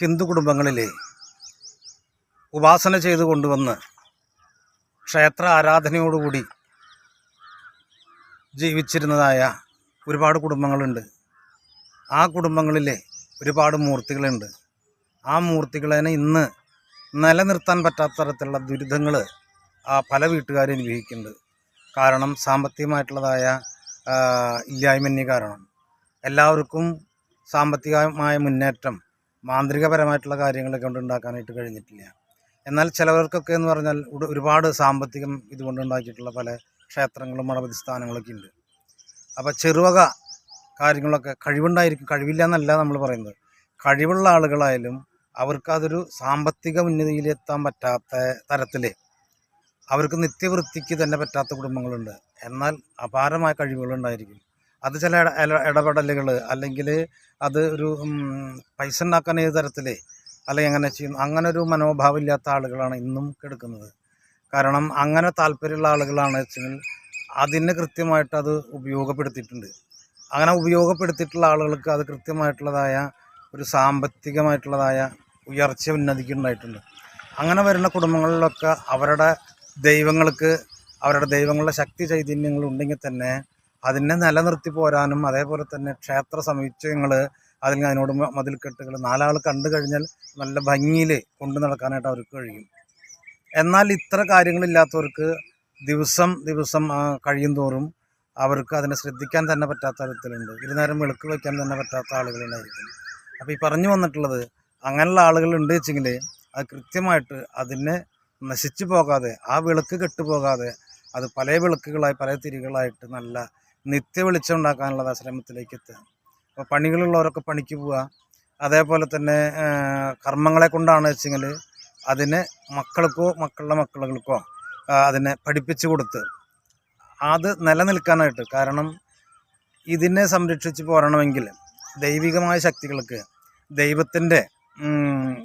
ഹിന്ദു കുടുംബങ്ങളിലെ ഉപാസന ചെയ്തു കൊണ്ടുവന്ന് ക്ഷേത്ര ആരാധനയോടുകൂടി ജീവിച്ചിരുന്നതായ ഒരുപാട് കുടുംബങ്ങളുണ്ട്. ആ കുടുംബങ്ങളിലെ ഒരുപാട് മൂർത്തികളുണ്ട്. ആ മൂർത്തികളെ ഇന്ന് നിലനിർത്താൻ പറ്റാത്ത തരത്തിലുള്ള ദുരിതങ്ങൾ ആ പല വീട്ടുകാരും അനുഭവിക്കുന്നുണ്ട്. കാരണം സാമ്പത്തികമായിട്ടുള്ളതായ ഇല്ലായ്മന്യ കാരണം. എല്ലാവർക്കും സാമ്പത്തികമായ മുന്നേറ്റം മാന്ത്രികപരമായിട്ടുള്ള കാര്യങ്ങളൊക്കെ കൊണ്ട് ഉണ്ടാക്കാനായിട്ട് കഴിഞ്ഞിട്ടില്ല. എന്നാൽ ചിലവർക്കൊക്കെ എന്ന് പറഞ്ഞാൽ ഒരുപാട് സാമ്പത്തികം ഇതുകൊണ്ട് ഉണ്ടാക്കിയിട്ടുള്ള പല ക്ഷേത്രങ്ങളും മടപതി സ്ഥാനങ്ങളൊക്കെ ഉണ്ട്. അപ്പോൾ ചെറുവക കാര്യങ്ങളൊക്കെ കഴിവുണ്ടായിരിക്കും കഴിവില്ല എന്നല്ല നമ്മൾ പറയുന്നത്. കഴിവുള്ള ആളുകളായാലും അവർക്കതൊരു സാമ്പത്തിക ഉന്നതിയിലെത്താൻ പറ്റാത്ത തരത്തിൽ അവർക്ക് നിത്യവൃത്തിക്ക് തന്നെ പറ്റാത്ത കുടുംബങ്ങളുണ്ട്. എന്നാൽ അപാരമായ കഴിവുകളുണ്ടായിരിക്കും അത് ചില ഇട- ഇടപെടലുകൾ അല്ലെങ്കിൽ അത് ഒരു പൈസ ഉണ്ടാക്കാൻ ഏത് തരത്തിൽ അല്ലെങ്കിൽ അങ്ങനെ ചെയ്യും അങ്ങനെ ഒരു മനോഭാവം ഇല്ലാത്ത ആളുകളാണ് ഇന്നും കെടുക്കുന്നത്. കാരണം അങ്ങനെ താല്പര്യമുള്ള ആളുകളാണ് വെച്ചെങ്കിൽ അതിന് കൃത്യമായിട്ട് അത് ഉപയോഗപ്പെടുത്തിയിട്ടുണ്ട്. അങ്ങനെ ഉപയോഗപ്പെടുത്തിയിട്ടുള്ള ആളുകൾക്ക് അത് കൃത്യമായിട്ടുള്ളതായ ഒരു സാമ്പത്തികമായിട്ടുള്ളതായ ഉയർച്ച ഉന്നതിക്ക് ഉണ്ടായിട്ടുണ്ട് അങ്ങനെ വരുന്ന കുടുംബങ്ങളിലൊക്കെ അവരുടെ ദൈവങ്ങൾക്ക് അവരുടെ ദൈവങ്ങളുടെ ശക്തി ചൈതന്യങ്ങൾ ഉണ്ടെങ്കിൽ തന്നെ അതിനെ നിലനിർത്തി പോരാനും അതേപോലെ തന്നെ ക്ഷേത്ര സമുച്ചയങ്ങൾ അല്ലെങ്കിൽ അതിനോട് മതിൽക്കെട്ടുകൾ നാലാൾ കണ്ടു കഴിഞ്ഞാൽ നല്ല ഭംഗിയിൽ കൊണ്ടു നടക്കാനായിട്ട് അവർക്ക് കഴിയും. എന്നാൽ ഇത്ര കാര്യങ്ങളില്ലാത്തവർക്ക് ദിവസം ദിവസം കഴിയും തോറും അവർക്ക് അതിനെ ശ്രദ്ധിക്കാൻ തന്നെ പറ്റാത്ത തരത്തിലുണ്ട്. ഇരുന്നേരം വെളുക്ക് വയ്ക്കാൻ തന്നെ പറ്റാത്ത ആളുകളുണ്ടായിരിക്കും. അപ്പോൾ ഈ പറഞ്ഞു വന്നിട്ടുള്ളത് അങ്ങനെയുള്ള ആളുകളുണ്ട് വെച്ചെങ്കിൽ അത് കൃത്യമായിട്ട് അതിനെ നശിച്ചു പോകാതെ ആ വിളക്ക് കെട്ടുപോകാതെ അത് പല വിളക്കുകളായി പല തിരികളായിട്ട് നല്ല നിത്യ വെളിച്ചം ഉണ്ടാക്കാനുള്ള ആശ്രമത്തിലേക്ക് എത്തുക അപ്പോൾ പണികളുള്ളവരൊക്കെ പണിക്ക് പോവുക. അതേപോലെ തന്നെ കർമ്മങ്ങളെ കൊണ്ടാണ് വെച്ചെങ്കിൽ അതിനെ മക്കൾക്കോ മക്കളുടെ മക്കൾക്കോ അതിനെ പഠിപ്പിച്ചു കൊടുത്ത് അത് നിലനിൽക്കാനായിട്ട്. കാരണം ഇതിനെ സംരക്ഷിച്ച് പോരണമെങ്കിൽ ദൈവികമായ ശക്തികൾക്ക് ദൈവത്തിന്റെ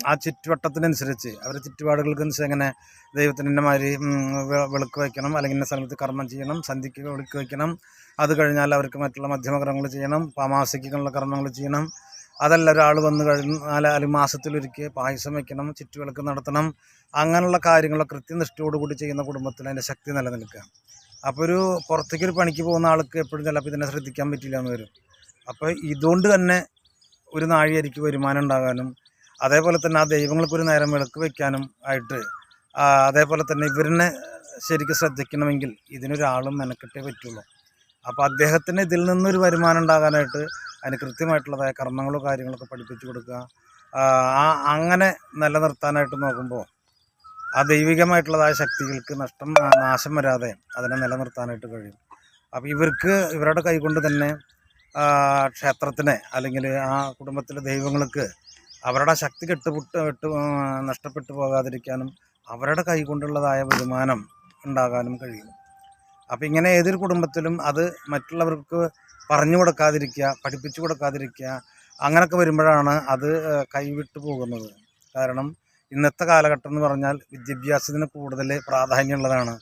ആ ചുറ്റുവട്ടത്തിനനുസരിച്ച് അവരുടെ ചുറ്റുപാടുകൾക്കനുസരിച്ച് എങ്ങനെ ദൈവത്തിന്റെ മാതിരി ഉം, വിളക്ക് വയ്ക്കണം അല്ലെങ്കിൽ ഇന്ന സ്ഥലത്ത് കർമ്മം ചെയ്യണം സന്ധ്യയ്ക്ക് വിളക്ക് വയ്ക്കണം. അത് കഴിഞ്ഞാൽ അവർക്ക് മറ്റുള്ള മധ്യമകർമ്മങ്ങൾ ചെയ്യണം പാമാസിക്കുള്ള കർമ്മങ്ങൾ ചെയ്യണം. അതല്ല ഒരാൾ വന്നു കഴിഞ്ഞാൽ അല്ലെങ്കിൽ മാസത്തിലൊരിക്കൽ പായസം വയ്ക്കണം ചുറ്റുവിളക്ക് നടത്തണം. അങ്ങനെയുള്ള കാര്യങ്ങളൊക്കെ കൃത്യനിഷ്ഠയോടുകൂടി ചെയ്യുന്ന കുടുംബത്തിൽ അതിന്റെ ശക്തി നിലനിൽക്കുക. അപ്പോൾ ഒരു പുറത്തേക്കൊരു പണിക്ക് പോകുന്ന ആൾക്ക് എപ്പോഴും ചിലപ്പോൾ ഇതിനെ ശ്രദ്ധിക്കാൻ പറ്റില്ല എന്ന് വരും. അപ്പോൾ ഇതുകൊണ്ട് തന്നെ ഒരു നാഴികയ്ക്ക് വരുമാനം ഉണ്ടാകാനും അതേപോലെ തന്നെ ആ ദൈവങ്ങൾക്കൊരു നേരം വിളക്ക് വയ്ക്കാനും ആയിട്ട് അതേപോലെ തന്നെ ഇവരിനെ ശരിക്കും ശ്രദ്ധിക്കണമെങ്കിൽ ഇതിനൊരാളും മെനക്കെട്ടേ പറ്റുള്ളൂ. അപ്പോൾ അദ്ദേഹത്തിന് ഇതിൽ നിന്നൊരു വരുമാനം ഉണ്ടാകാനായിട്ട് അതിന് കൃത്യമായിട്ടുള്ളതായ കർമ്മങ്ങളോ കാര്യങ്ങളൊക്കെ പഠിപ്പിച്ചു കൊടുക്കുക. ആ, അങ്ങനെ നിലനിർത്താനായിട്ട് നോക്കുമ്പോൾ ആ ദൈവികമായിട്ടുള്ളതായ ശക്തികൾക്ക് നഷ്ടം നാശം വരാതെ അതിനെ നിലനിർത്താനായിട്ട് കഴിയും. അപ്പോൾ ഇവർക്ക് ഇവരുടെ കൈകൊണ്ട് തന്നെ ക്ഷേത്രത്തിനെ അല്ലെങ്കിൽ ആ കുടുംബത്തിലെ ദൈവങ്ങൾക്ക് അവരുടെ ശക്തി കെട്ടുപുട്ട് വിട്ട് നഷ്ടപ്പെട്ടു പോകാതിരിക്കാനും അവരുടെ കൈകൊണ്ടുള്ളതായ വരുമാനം ഉണ്ടാകാനും കഴിയും. അപ്പോൾ ഇങ്ങനെ ഏതൊരു കുടുംബത്തിലും അത് മറ്റുള്ളവർക്ക് പറഞ്ഞു കൊടുക്കാതിരിക്കുക പഠിപ്പിച്ചു കൊടുക്കാതിരിക്കുക അങ്ങനെയൊക്കെ വരുമ്പോഴാണ് അത് കൈവിട്ടു പോകുന്നത്. കാരണം ഇന്നത്തെ കാലഘട്ടം എന്ന് പറഞ്ഞാൽ വിദ്യാഭ്യാസത്തിന് കൂടുതൽ പ്രാധാന്യമുള്ളതാണ്.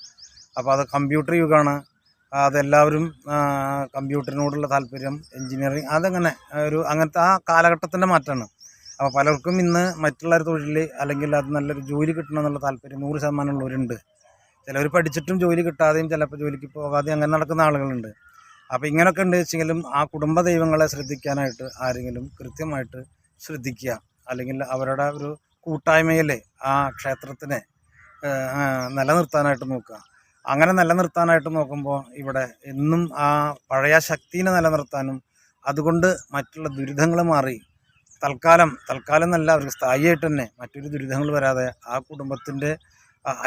അപ്പോൾ അത് കമ്പ്യൂട്ടർ യുഗമാണ്. അതെല്ലാവരും കമ്പ്യൂട്ടറിനോടുള്ള താല്പര്യം എൻജിനീയറിങ് അതങ്ങനെ ഒരു അങ്ങനത്തെ ആ കാലഘട്ടത്തിന്റെ മാറ്റമാണ്. അപ്പോൾ പലർക്കും ഇന്ന് മറ്റുള്ള ഒരു തൊഴിൽ അല്ലെങ്കിൽ അത് നല്ലൊരു ജോലി കിട്ടണം എന്നുള്ള താല്പര്യം നൂറ് ശതമാനം ഉള്ളവരുണ്ട്. ചിലവർ പഠിച്ചിട്ടും ജോലി കിട്ടാതെയും ചിലപ്പോൾ ജോലിക്ക് പോകാതെയും അങ്ങനെ നടക്കുന്ന ആളുകളുണ്ട്. അപ്പോൾ ഇങ്ങനെയൊക്കെ ഉണ്ട് വെച്ചെങ്കിലും ആ കുടുംബ ദൈവങ്ങളെ ശ്രദ്ധിക്കാനായിട്ട് ആരെങ്കിലും കൃത്യമായിട്ട് ശ്രദ്ധിക്കുക. അല്ലെങ്കിൽ അവരുടെ ഒരു കൂട്ടായ്മയിൽ ആ ക്ഷേത്രത്തിനെ നിലനിർത്താനായിട്ട് നോക്കുക. അങ്ങനെ നിലനിർത്താനായിട്ട് നോക്കുമ്പോൾ ഇവിടെ എന്നും ആ പഴയ ശക്തിനെ നിലനിർത്താനും അതുകൊണ്ട് മറ്റുള്ള ദുരിതങ്ങൾ മാറി തൽക്കാലം തൽക്കാലം എന്നല്ല അവർക്ക് സ്ഥായിയായിട്ട് തന്നെ മറ്റൊരു ദുരിതങ്ങൾ വരാതെ ആ കുടുംബത്തിന്റെ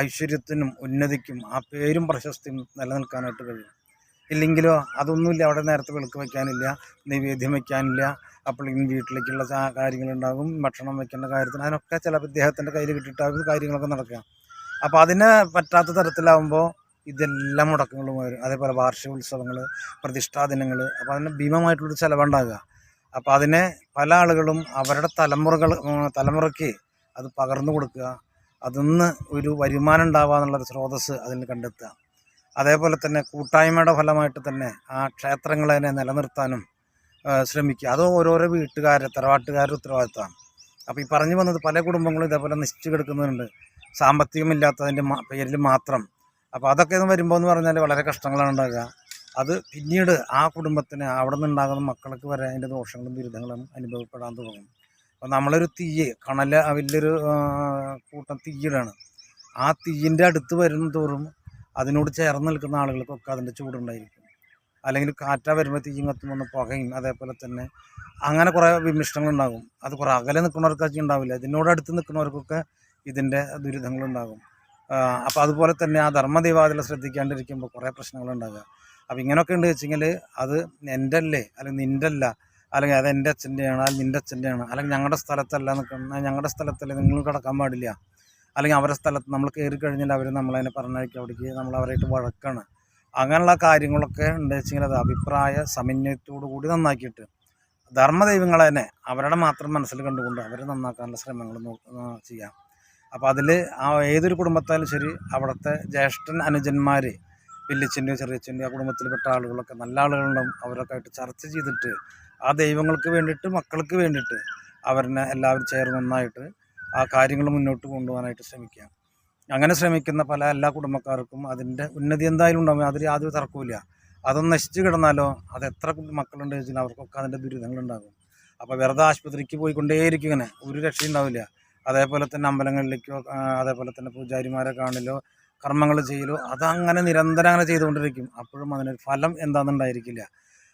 ഐശ്വര്യത്തിനും ഉന്നതിക്കും ആ പേരും പ്രശസ്തിയും നിലനിൽക്കാനായിട്ട് കഴിയും. ഇല്ലെങ്കിലോ അതൊന്നുമില്ല അവിടെ നേരത്തെ വിളക്ക് വയ്ക്കാനില്ല നിവേദ്യം വയ്ക്കാനില്ല അപ്പോഴേക്കും വീട്ടിലേക്കുള്ള കാര്യങ്ങളുണ്ടാകും ഭക്ഷണം വയ്ക്കേണ്ട കാര്യത്തിന് അതിനൊക്കെ ചിലപ്പോൾ ഇദ്ദേഹത്തിന്റെ കയ്യിൽ കിട്ടിയിട്ടാകും കാര്യങ്ങളൊക്കെ നടക്കുക. അപ്പോൾ അതിന് പറ്റാത്ത തരത്തിലാവുമ്പോൾ ഇതെല്ലാം മുടക്കങ്ങളും വരും അതേപോലെ വാർഷിക ഉത്സവങ്ങൾ പ്രതിഷ്ഠാ ദിനങ്ങൾ അപ്പോൾ അതിന് ഭീമമായിട്ടുള്ളൊരു ചിലവുണ്ടാകുക. അപ്പോൾ അതിനെ പല ആളുകളും അവരുടെ തലമുറകൾ തലമുറയ്ക്ക് അത് പകർന്നു കൊടുക്കുക. അതിന്ന് ഒരു വരുമാനം ഉണ്ടാവുക എന്നുള്ളൊരു സ്രോതസ്സ് അതിന് കണ്ടെത്തുക. അതേപോലെ തന്നെ കൂട്ടായ്മയുടെ ഫലമായിട്ട് തന്നെ ആ ക്ഷേത്രങ്ങളെ നിലനിർത്താനും ശ്രമിക്കുക. അത് ഓരോരോ വീട്ടുകാരെ തറവാട്ടുകാരുടെ ഉത്തരവാദിത്തമാണ് അപ്പോൾ ഈ പറഞ്ഞു വന്നത് പല കുടുംബങ്ങളും ഇതേപോലെ നശിച്ചു കിടക്കുന്നുണ്ട്. സാമ്പത്തികമില്ലാത്തതിന്റെ പേരിൽ മാത്രം. അപ്പോൾ അതൊക്കെ വരുമ്പോൾ എന്ന് പറഞ്ഞാൽ വളരെ കഷ്ടങ്ങളാണ് ഉണ്ടാകുക അത് പിന്നീട് ആ കുടുംബത്തിന് അവിടെ നിന്നുണ്ടാകുന്ന മക്കൾക്ക് വരെ അതിന്റെ ദോഷങ്ങളും ദുരിതങ്ങളും അനുഭവപ്പെടാൻ തുടങ്ങും. അപ്പോൾ നമ്മളൊരു തീയെ കണല വലിയൊരു കൂട്ടം തീയിടാണ്. ആ തീയിന്റെ അടുത്ത് വരുന്ന തോറും അതിനോട് ചേർന്ന് നിൽക്കുന്ന ആളുകൾക്കൊക്കെ അതിന്റെ ചൂടുണ്ടായിരിക്കും. അല്ലെങ്കിൽ കാറ്റ വരുമ്പോൾ തീയും കത്തുമ്പോൾ പുകയും അതേപോലെ തന്നെ അങ്ങനെ കുറേ വിമിഷ്ടങ്ങളുണ്ടാകും. അത് കുറേ അകലെ നിൽക്കുന്നവർക്കൊക്കെ ഉണ്ടാവില്ല. ഇതിനോട് അടുത്ത് നിൽക്കുന്നവർക്കൊക്കെ ഇതിന്റെ ദുരിതങ്ങളുണ്ടാകും. അപ്പോൾ അതുപോലെ തന്നെ ആ ധർമ്മദേവാദികളെ ശ്രദ്ധിക്കാണ്ടിരിക്കുമ്പോൾ കുറേ പ്രശ്നങ്ങളുണ്ടാകുക. അപ്പോൾ ഇങ്ങനെയൊക്കെ ഉണ്ട് വെച്ചെങ്കിൽ അത് എന്റെ അല്ലേ അല്ലെങ്കിൽ നിന്റെ അല്ല അല്ലെങ്കിൽ അത് എന്റെ അച്ഛന്റെയാണ് അത് നിന്റെ അച്ഛന്റെയാണ് അല്ലെങ്കിൽ ഞങ്ങളുടെ സ്ഥലത്തല്ല നിൽക്കുന്ന ഞങ്ങളുടെ സ്ഥലത്തല്ല നിങ്ങൾ കിടക്കാൻ പാടില്ല. അല്ലെങ്കിൽ അവരുടെ സ്ഥലത്ത് നമ്മൾ കയറി കഴിഞ്ഞാൽ അവർ നമ്മളതിനെ പറഞ്ഞയക്കും അവിടേക്ക് നമ്മൾ അവരായിട്ട് വഴക്കാണ്. അങ്ങനെയുള്ള കാര്യങ്ങളൊക്കെ ഉണ്ട് വെച്ചെങ്കിൽ അത് അഭിപ്രായ സമന്വയത്തോടു കൂടി നന്നാക്കിയിട്ട് ധർമ്മദൈവങ്ങളെ തന്നെ അവരുടെ മാത്രം മനസ്സിൽ കണ്ടുകൊണ്ട് അവരെ നന്നാക്കാനുള്ള ശ്രമങ്ങൾ ചെയ്യാം. അപ്പോൾ അതിൽ ആ ഏതൊരു കുടുംബത്തായാലും ശരി അവിടുത്തെ ജ്യേഷ്ഠൻ അനുജന്മാർ വലിയച്ഛന്റെയോ ചെറിയച്ഛന്റെയും ആ കുടുംബത്തിൽപ്പെട്ട ആളുകളൊക്കെ നല്ല ആളുകളുണ്ടാവും. അവരൊക്കെ ആയിട്ട് ചർച്ച ചെയ്തിട്ട് ആ ദൈവങ്ങൾക്ക് വേണ്ടിയിട്ട് മക്കൾക്ക് വേണ്ടിയിട്ട് അവരിനെ എല്ലാവരും ചേർന്ന് നന്നായിട്ട് ആ കാര്യങ്ങൾ മുന്നോട്ട് കൊണ്ടുപോകാനായിട്ട് ശ്രമിക്കാം അങ്ങനെ ശ്രമിക്കുന്ന പല എല്ലാ കുടുംബക്കാർക്കും അതിന്റെ ഉന്നതി എന്തായാലും ഉണ്ടാവും. അതിൽ യാതൊരു തർക്കമില്ല അതൊന്ന് നശിച്ചു കിടന്നാലോ അത് എത്ര മക്കളുണ്ട് വെച്ചാൽ അവർക്കൊക്കെ അതിന്റെ ദുരിതങ്ങളുണ്ടാകും അപ്പോൾ വെറുതെ ആശുപത്രിക്ക് പോയിക്കൊണ്ടേയിരിക്കും ഇങ്ങനെ. ഒരു രക്ഷയുണ്ടാവില്ല അതേപോലെ തന്നെ അമ്പലങ്ങളിലേക്കോ അതേപോലെ തന്നെ പൂജാരിമാരെ കാണിലോ കർമ്മങ്ങൾ ചെയ്യലോ അതങ്ങനെ നിരന്തരം അങ്ങനെ ചെയ്തുകൊണ്ടിരിക്കും. അപ്പോഴും അതിനൊരു ഫലം എന്താണെന്നുണ്ടായിരിക്കില്ല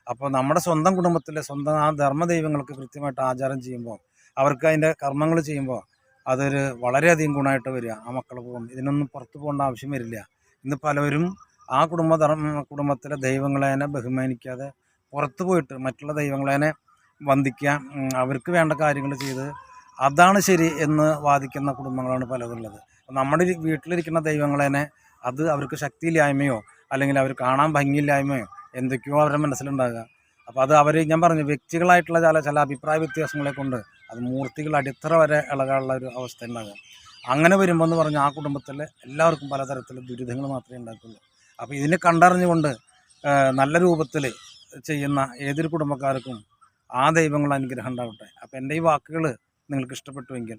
അപ്പോൾ നമ്മുടെ സ്വന്തം കുടുംബത്തിലെ സ്വന്തം ആ ധർമ്മദൈവങ്ങൾക്ക് കൃത്യമായിട്ട് ആചാരം ചെയ്യുമ്പോൾ അവർക്ക് അതിന്റെ കർമ്മങ്ങൾ ചെയ്യുമ്പോൾ അതൊരു വളരെയധികം ഗുണമായിട്ട് വരിക. ആ മക്കൾ പോകും ഇതിനൊന്നും പുറത്തു പോകേണ്ട ആവശ്യം വരില്ല. ഇന്ന് പലവരും ആ കുടുംബധർമ്മ കുടുംബത്തിലെ ദൈവങ്ങളെ തന്നെ ബഹുമാനിക്കാതെ പുറത്തു പോയിട്ട് മറ്റുള്ള ദൈവങ്ങളെനെ വന്ദിക്കുക അവർക്ക് വേണ്ട കാര്യങ്ങൾ ചെയ്ത് അതാണ് ശരി എന്ന് വാദിക്കുന്ന കുടുംബങ്ങളാണ് പലതുള്ളത്. നമ്മുടെ വീട്ടിലിരിക്കുന്ന ദൈവങ്ങളെനെ അത് അവർക്ക് ശക്തിയില്ലായ്മയോ അല്ലെങ്കിൽ അവർ കാണാൻ ഭംഗിയില്ലായ്മയോ എന്തൊക്കെയോ അവരുടെ മനസ്സിലുണ്ടാകുക. അപ്പോൾ അത് അവർ ഞാൻ പറഞ്ഞു വ്യക്തികളായിട്ടുള്ള ചില ചില അഭിപ്രായ വ്യത്യാസങ്ങളെ കൊണ്ട് അത് മൂർത്തികൾ അടിത്തറ വരെ ഇളകാനുള്ള ഒരു അവസ്ഥ ഉണ്ടാകും അങ്ങനെ വരുമ്പോൾ എന്ന് പറഞ്ഞാൽ ആ കുടുംബത്തിലെ എല്ലാവർക്കും പലതരത്തിലുള്ള ദുരിതങ്ങൾ മാത്രമേ ഉണ്ടാക്കുള്ളൂ. അപ്പോൾ ഇതിനെ കണ്ടറിഞ്ഞുകൊണ്ട് നല്ല രൂപത്തിൽ ചെയ്യുന്ന ഏതൊരു കുടുംബക്കാർക്കും ആ ദൈവങ്ങൾ അനുഗ്രഹം ഉണ്ടാവട്ടെ. അപ്പോൾ എന്റെ ഈ വാക്കുകൾ നിങ്ങൾക്ക് ഇഷ്ടപ്പെട്ടുവെങ്കിൽ